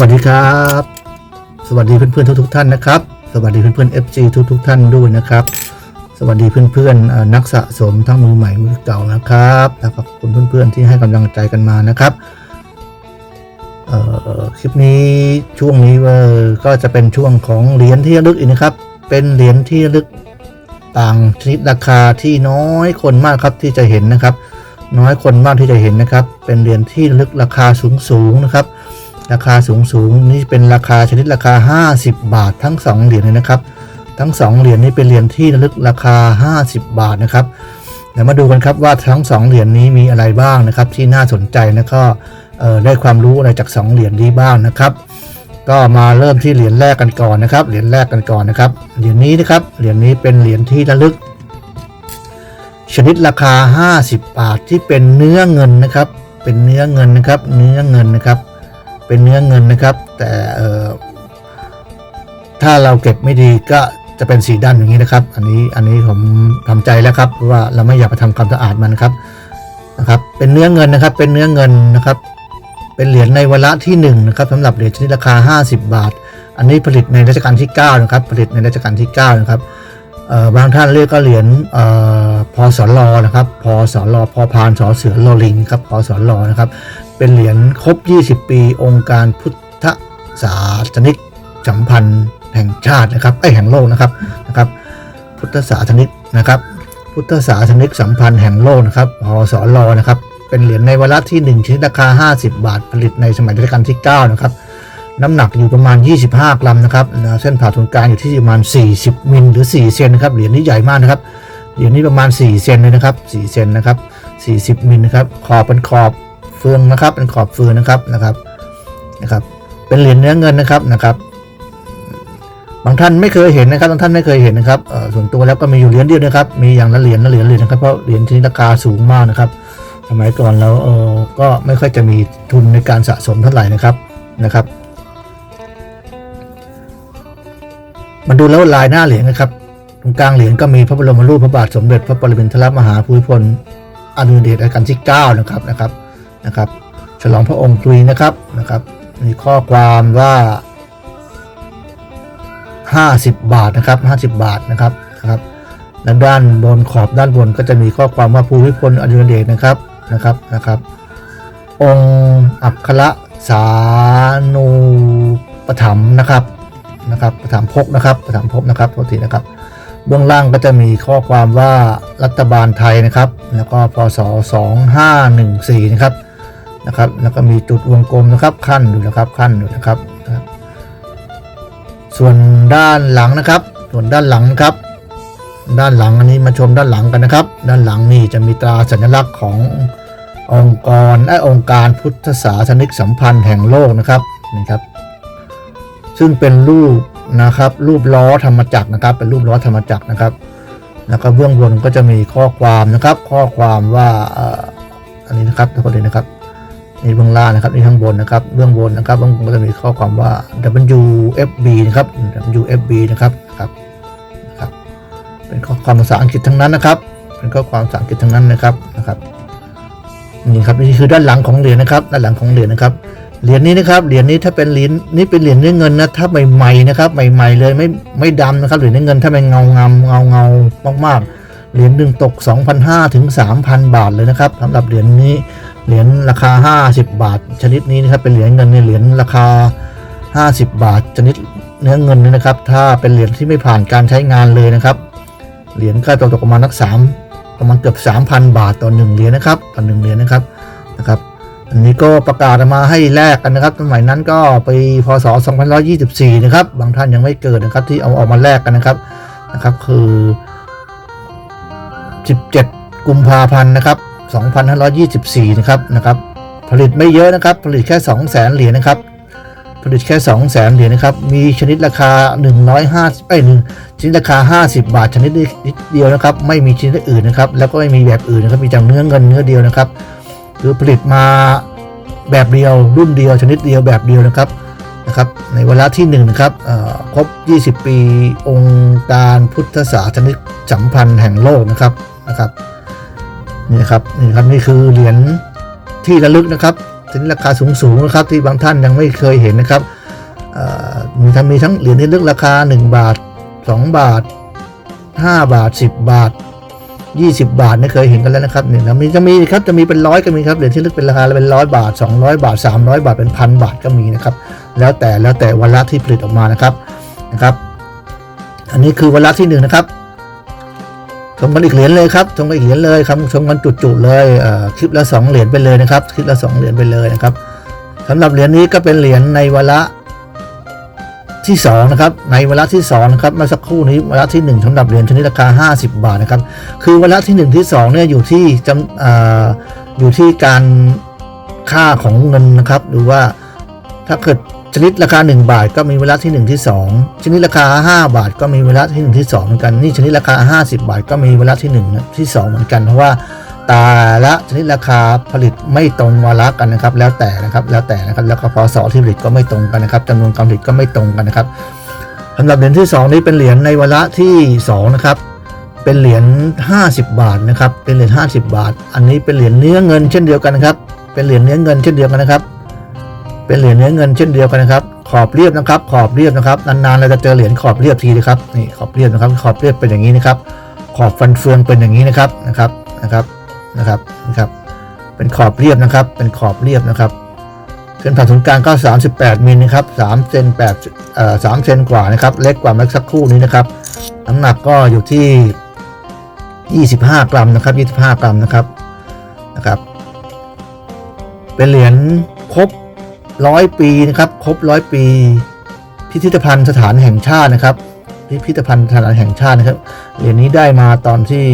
วัสดีครับ สวัสดีเพื่อนๆทุกๆท่านนะครับ สวัสดีเพื่อนๆ FG ทุกๆท่านด้วยนะครับ สวัสดีเพื่อนๆเอ่อนักสะสมทั้งมือใหม่มือเก่านะครับแล้วขอบคุณเพื่อนๆที่ให้กำลังใจกันมานะครับคลิปนี้ช่วงนี้เอ่อก็จะเป็นช่วงของเหรียญที่ลึกอีกนะครับ เป็นเหรียญที่ลึกต่างชนิดราคาที่น้อยคนมากครับที่จะเห็นนะครับ น้อยคนมากที่จะเห็นนะครับ เป็นเหรียญที่ลึกราคาสูงๆนะครับ ราคาสูงสูงนี่เป็นราคาชนิดราคา 50 บาททั้ง 2 เหรียญเลยนะครับ ทั้ง 2 เหรียญนี้เป็นเหรียญที่ระลึกราคา 50 บาทนะครับเดี๋ยวมาดูกันครับว่าทั้ง 2 เหรียญนี้มีอะไรบ้างนะครับ ที่น่าสนใจแล้วก็ได้ความรู้อะไรจาก 2 เหรียญนี้บ้างนะครับ ก็มาเริ่มที่เหรียญแรกกันก่อนนะครับ เหรียญแรกกันก่อนนะครับ เหรียญนี้นะครับ เหรียญนี้เป็นเหรียญที่ระลึก ชนิดราคา 50 บาทที่เป็นเนื้อเงินนะครับ เป็นเนื้อเงินนะครับ เนื้อเงินนะครับ เป็นเนื้อเงินนะครับ แต่ถ้าเราเก็บไม่ดีก็จะเป็นสีด้านอย่างนี้นะครับ อันนี้อันนี้ผมทำใจแล้วครับว่าเราไม่อยากไปทำความสะอาดมันนะครับนะครับ เป็นเนื้อเงินนะครับ เป็นเนื้อเงินนะครับ เป็นเหรียญในวาระที่หนึ่งนะครับสำหรับเหรียญชนิดราคา 50 บาท อันนี้ผลิตในรัชกาลที่9นะครับ ผลิตในรัชกาลที่9นะครับบางท่านเรียกก็เหรียญเอ่อพศลนะครับพศลพอพานสอเสือลอลิงครับพศลนะครับ เป็นเหรียญครบ 20 ปี องค์การพุทธศาสนิกสัมพันธ์แห่งชาตินะครับไอแห่งโลกนะครับนะครับ พุทธศาสนิกนะครับ พุทธศาสนิกสัมพันธ์แห่งโลกนะครับพศลนะครับ เป็นเหรียญในวาระที่ 1ชนิดราคา 50 บาทผลิตในสมัยรัชกาลที่ 9 นะครับ น้ำหนักอยู่ประมาณ 25 กรัมนะครับเส้นผ่าศูนย์กลางอยู่ที่ประมาณ 40 มิลหรือ 4 เซนนะครับเหรียญนี้ใหญ่มากนะครับเหรียญนี้ประมาณ 4 เซนเลยนะครับ 4 เซนนะครับ 40 มิลนะครับขอบเป็นขอบ เฟืองนะครับ เป็นขอบเฟืองนะครับนะครับนะครับ เป็นเหรียญเนื้อเงินนะครับนะครับ บางท่านไม่เคยเห็นนะครับบางท่านไม่เคยเห็นนะครับส่วนตัวแล้วก็มีอยู่เหรียญเดียวนะครับ มีอย่างละเหรียญละเหรียญเลยนะครับเพราะเหรียญที่ราคาสูงมากนะครับ สมัยก่อนเราเออก็ไม่ค่อยจะมีทุนในการสะสมเท่าไหร่นะครับนะครับมาดูแล้วลายหน้าเหรียญนะครับ ตรงกลางเหรียญก็มีพระบรมรูปพระบาทสมเด็จพระปรมินทรมหาภูมิพลอดุลยเดชรัชกาลที่9นะครับนะครับ นะครับ ฉลองพระองค์ตรีนะครับนะครับ มีข้อความว่า 50 บาทนะครับ50 บาทนะครับนะครับและด้านบนขอบด้านบนก็จะมีข้อความว่าภูมิพลอดุลเดชนะครับนะครับนะครับ องค์อัครสานูปถัมนะครับนะครับปถัมภกนะครับปถัมภกนะครับโทษทีนะครับ เบื้องล่างก็จะมีข้อความว่ารัฐบาลไทยนะครับ แล้วก็พศ2514นะครับ นะครับ แล้วก็มีจุดวงกลมนะครับขั้นอยู่นะครับขั้นอยู่นะครับส่วนด้านหลังนะครับ ส่วนด้านหลังครับ ด้านหลังอันนี้มาชมด้านหลังกันนะครับ ด้านหลังนี่จะมีตราสัญลักษณ์ขององค์กรไอองค์การพุทธศาสนิกสัมพันธ์แห่งโลกนะครับนี่ครับ ซึ่งเป็นรูปนะครับ รูปล้อธรรมจักรนะครับ เป็นรูปล้อธรรมจักรนะครับ แล้วก็เบื้องบนก็จะมีข้อความนะครับ ข้อความว่าอันนี้นะครับทุกคนเลยนะครับ นี่เบื้องล่างนะครับนี่ข้างบนนะครับเบื้องบนนะครับเบื้องบนจะมีข้อความว่า WFB นะครับ WFB นะครับนะครับนะครับเป็นข้อความภาษาอังกฤษทั้งนั้นนะครับ เป็นข้อความภาษาอังกฤษทั้งนั้นนะครับนะครับนี่ครับนี่คือด้านหลังของเหรียญนะครับ ด้านหลังของเหรียญนะครับเหรียญนี้นะครับเหรียญนี้ถ้าเป็นเหรียญนี่เป็นเหรียญเนื้อเงินนะถ้าใหม่ๆนะครับใหม่ๆเลยไม่ไม่ดำนะครับเหรียญเนื้อเงินถ้าเป็นเงาเงาเงาเงามากๆเหรียญหนึ่งตก 2,500ถึง3,000 บาทเลยนะครับสำหรับเหรียญนี้ เหรียญราคา 50 บาท ชนิดนี้นะครับเป็นเหรียญเงินในเหรียญราคา 50 บาท ชนิดเนื้อเงินนี่นะครับ ถ้าเป็นเหรียญที่ไม่ผ่านการใช้งานเลยนะครับ เหรียญก็ตกประมาณนักสามประมาณเกือบ 3,000 บาทต่อหนึ่งเหรียญนะครับต่อหนึ่งเหรียญนะครับนะครับอันนี้ก็ประกาศมาให้แลกกันนะครับสมัยนั้นก็ไปพศ2524 นะครับ บางท่านยังไม่เกิดนะครับที่เอาออกมาแลกกันนะครับนะครับคือ 17 กุมภาพันธ์นะครับ 2524 นะครับนะครับ ผลิตไม่เยอะนะครับ ผลิตแค่ 200,000 เหรียญนะครับ ผลิตแค่ 200,000 เหรียญนะครับ มีชนิดราคา 150ไอ้ยหนึ่งชนิดราคา 50 บาทชนิดนิดเดียวนะครับ ไม่มีชนิดอื่นนะครับ แล้วก็ไม่มีแบบอื่นนะครับ มีแต่เนื้อเงินเนื้อเดียวนะครับคือผลิตมาแบบเดียวรุ่นเดียวชนิดเดียวแบบเดียวนะครับนะครับในเวลาที่หนึ่งนะครับเอ่อครบ 20 ปีองค์การพุทธศาสนิกสัมพันธ์แห่งโลกนะครับนะครับ นี่ครับนี่ครับนี่คือเหรียญที่ระลึกนะครับชนิดราคาสูงๆนะครับที่บางท่านยังไม่เคยเห็นนะครับมีทั้งมีทั้งเหรียญที่ลึกราคา 1 บาท 2 บาท 5 บาท 10 บาท 20 บาทนี่เคยเห็นกันแล้วนะครับเนี่ยแล้วมีจะมีครับจะมีเป็นร้อยก็มีครับเหรียญที่ลึกเป็นราคาเป็นร้อยบาท 200 บาท 300 บาทเป็นพันบาทก็มีนะครับแล้วแต่แล้วแต่วาระที่ผลิตออกมานะครับนะครับ อันนี้คือวาระที่หนึ่งนะครับ ชมกันอีกเหรียญเลยครับชมกันอีกเหรียญเลยครับชมกันจุดๆเลยคลิปละสองเหรียญไปเลยนะครับคลิปละสองเหรียญไปเลยนะครับสำหรับเหรียญนี้ก็เป็นเหรียญในวาระที่สองนะครับในวาระที่สองนะครับเมื่อสักครู่นี้วาระที่หนึ่งสำหรับเหรียญชนิดราคา 50 บาทนะครับคือวาระที่หนึ่งที่สองเนี่ยอยู่ที่จำออยู่ที่การค่าของเงินนะครับหรือว่าถ้าเกิด นิดราคา 1 บาทก็มีเวลาที่ 1 ที่ 2 ชนิดราคา 5 บาทก็มีเวลาที่ 1 ที่2เหมือนกันนี่ชนิดราคา 50 บาทก็มีเวลาที่1นะที่ 2 เหมือนกันเพราะว่าแต่ละชนิดราคาผลิตไม่ตรงวาระกันนะครับ แล้วแต่นะครับแล้วแต่นะครับแล้วก็พศที่ผลิตก็ไม่ตรงกันนะครับจำนวนการผลิตก็ไม่ตรงกันนะครับสำหรับเหรียญที่ 2 นี้เป็นเหรียญในวาระที่2นะครับเป็นเหรียญ50 บาทนะครับเป็นเหรียญ50 บาท อันนี้เป็นเหรียญเนื้อเงินเช่นเดียวกันนะครับเป็นเหรียญเนื้อเงินเช่นเดียวกันนะครับ เป็นเหรียญเนื้อเงินเช่นเดียวกันนะครับ ขอบเรียบนะครับ ขอบเรียบนะครับนานๆเราจะเจอเหรียญขอบเรียบทีนะครับนี่ขอบเรียบนะครับ ขอบเรียบเป็นอย่างนี้นะครับ ขอบฟันเฟืองเป็นอย่างนี้นะครับนะครับนะครับนะครับนะครับเป็นขอบเรียบนะครับ เป็นขอบเรียบนะครับเส้นผ่าศูนย์กลางก็ 38มิลนะครับ3เซน8เอ่อ3เซนกว่านะครับ เล็กกว่าเมื่อสักครู่นี้นะครับ น้ำหนักก็อยู่ที่ 25 กรัมนะครับ 25 กรัมนะครับนะครับ เป็นเหรียญครบ ร้อยปีนะครับครบร้อยปี พิพิธภัณฑ์สถานแห่งชาตินะครับ พิพิธภัณฑ์สถานแห่งชาตินะครับเหรียญนี้ได้มาตอนที่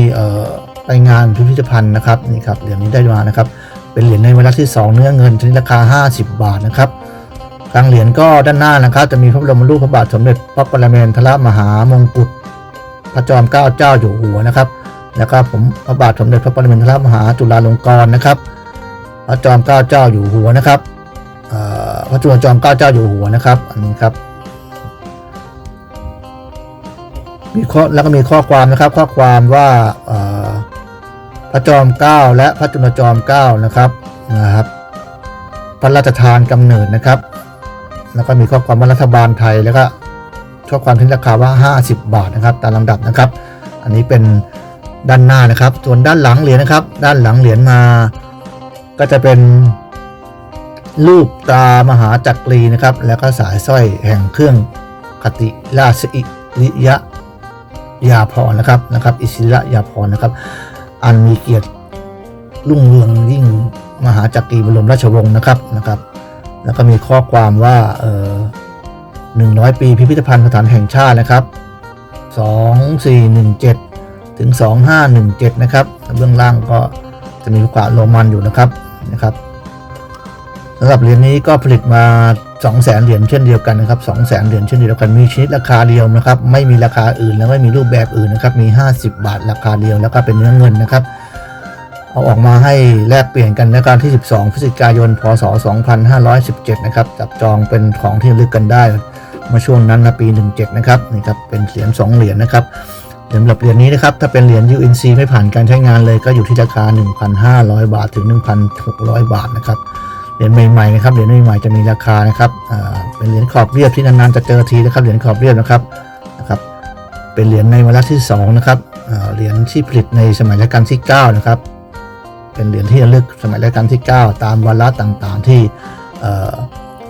ไปงานพิพิธภัณฑ์นะครับนี่ครับเหรียญนี้ได้มานะครับ เป็นเหรียญในเวลาที่ 2 เนื้อเงินชนิดราคา 50 บาทนะครับกลางเหรียญก็ด้านหน้านะครับ จะมีพระบรมรูปพระบาทสมเด็จพระปรเมนทรมหามงกุฎพระจอมเกล้าเจ้าอยู่หัวนะครับ แล้วก็ผมพระบาทสมเด็จพระปรเมนทรมหาจุฬาลงกรณ์นะครับ พระจอมเกล้าเจ้าอยู่หัวนะครับ ระจุลจอมเกล้าเจ้าอยู่หัวนะครับ อันนี้ครับ มีข้อแล้วก็มีข้อความนะครับ ข้อความว่าพระจอมเกล้าและพระจุลจอมเกล้านะครับนะครับ พระราชทานกำเนิดนะครับ แล้วก็มีข้อความว่ารัฐบาลไทยแล้วก็ข้อความที่ราคาว่า 50 บาทนะครับ ตามลำดับนะครับ อันนี้เป็นด้านหน้านะครับ ส่วนด้านหลังเหรียญนะครับ ด้านหลังเหรียญมา ก็จะเป็น รูปตามหาจักรีนะครับ แล้วก็สายสร้อยแห่งเครื่องคติราชอิริยะยาพรนะครับนะครับ อิสริยาพรนะครับ อันมีเกียรติรุ่งเรืองยิ่งมหาจักรีบรมราชวงศ์นะครับนะครับ แล้วก็มีข้อความว่าเออหนึ่งร้อยปีพิพิธภัณฑ์สถานแห่งชาตินะครับสองสี่หนึ่งเจ็ดถึงสองห้าหนึ่งเจ็ดนะครับเบื้องล่างก็จะมีลูกกะโรมันอยู่นะครับนะครับ สำหรับเหรียญนี้ก็ผลิตมา2 0 0แสนเหรียญเช่นเดียวกันนะครับ2 0 0แสนเหรียญเช่นเดียวกันมีชนิดราคาเดียวนะครับ ไม่มีราคาอื่นแล้วไม่มีรูปแบบอื่นนะครับ มี 50 บาทราคาเดียวแล้วก็เป็นเนื้อเงินนะครับ เอาออกมาให้แลกเปลี่ยนกันในการที่ 12 พฤศจิกายน พศ 2517 นะครับ จับจองเป็นของที่ลึกกันได้มื่อช่วงนั้นนะปี 17 นะครับนี่ครับเป็นเหรียญ2เหรียญนะครับสำหรับเหรียญนี้นะครับถ้าเป็นเหรียญ UNC ไม่ผ่านการใช้งานเลยก็อยู่ที่ราคา 1,500 บาทถึง 1,600 บาทนะครับ เหรียญใหม่ๆนะครับเหรียญใหม่ๆจะมีราคานะครับอ่าเป็นเหรียญขอบเรียบที่นานๆจะเจอทีนะครับเหรียญขอบเรียบนะครับนะครับ เป็นเหรียญในวาระที่2นะครับอ่าเหรียญที่ผลิตในสมัยรัชกาลที่9นะครับเป็นเหรียญที่ระลึกสมัยรัชกาลที่ 9 ตามวาระต่างๆที่เอ่อ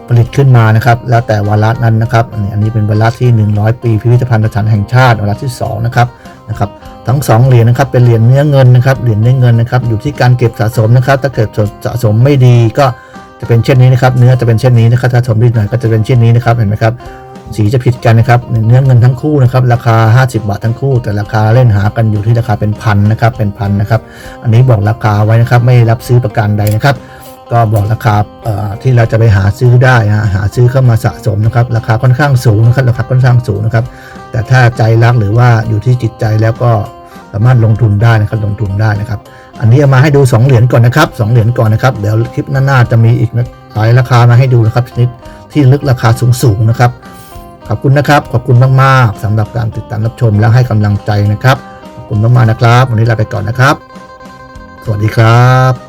ผลิตขึ้นมานะครับ แล้วแต่วาระนั้นนะครับอันนี้อันนี้เป็นวาระที่ 100 ปี พิพิธภัณฑ์สถานแห่งชาติวาระที่2นะครับนะครับทั้ง2เหรียญนะครับเป็นเหรียญเนื้อเงินนะครับเหรียญเนื้อเงินนะครับอยู่ที่การเก็บสะสมนะครับ ถ้าเกิดสะสมไม่ดีก็ จะเป็นเช่นนี้นะครับ เนื้อจะเป็นเช่นนี้นะครับถ้าสะสมดีหน่อยก็จะเป็นเช่นนี้นะครับเห็นไหมครับสีจะผิดกันนะครับเนื้อเงินทั้งคู่นะครับราคา 50 บาททั้งคู่ แต่ราคาเล่นหากันอยู่ที่ราคาเป็นพันนะครับเป็นพันนะครับ อันนี้บอกราคาไว้นะครับ ไม่รับซื้อประกันใดนะครับก็บอกราคาที่เราจะไปหาซื้อได้นะหาซื้อเข้ามาสะสมนะครับ ราคาค่อนข้างสูงนะครับราคาค่อนข้างสูงนะครับ แต่ถ้าใจรักหรือว่าอยู่ที่จิตใจแล้วก็สามารถลงทุนได้นะครับลงทุนได้นะครับ อันนี้เอามาให้ดู 2 เหรียญก่อนนะครับสองเหรียญก่อนนะครับ เดี๋ยวคลิปหน้าๆจะมีอีกนะหลายราคามาให้ดูนะครับชนิดที่ลึกราคาสูงๆนะครับ ขอบคุณนะครับ ขอบคุณมากๆสำหรับการติดตามรับชมและให้กำลังใจนะครับ ขอบคุณมากๆนะครับ วันนี้ลาไปก่อนนะครับ สวัสดีครับ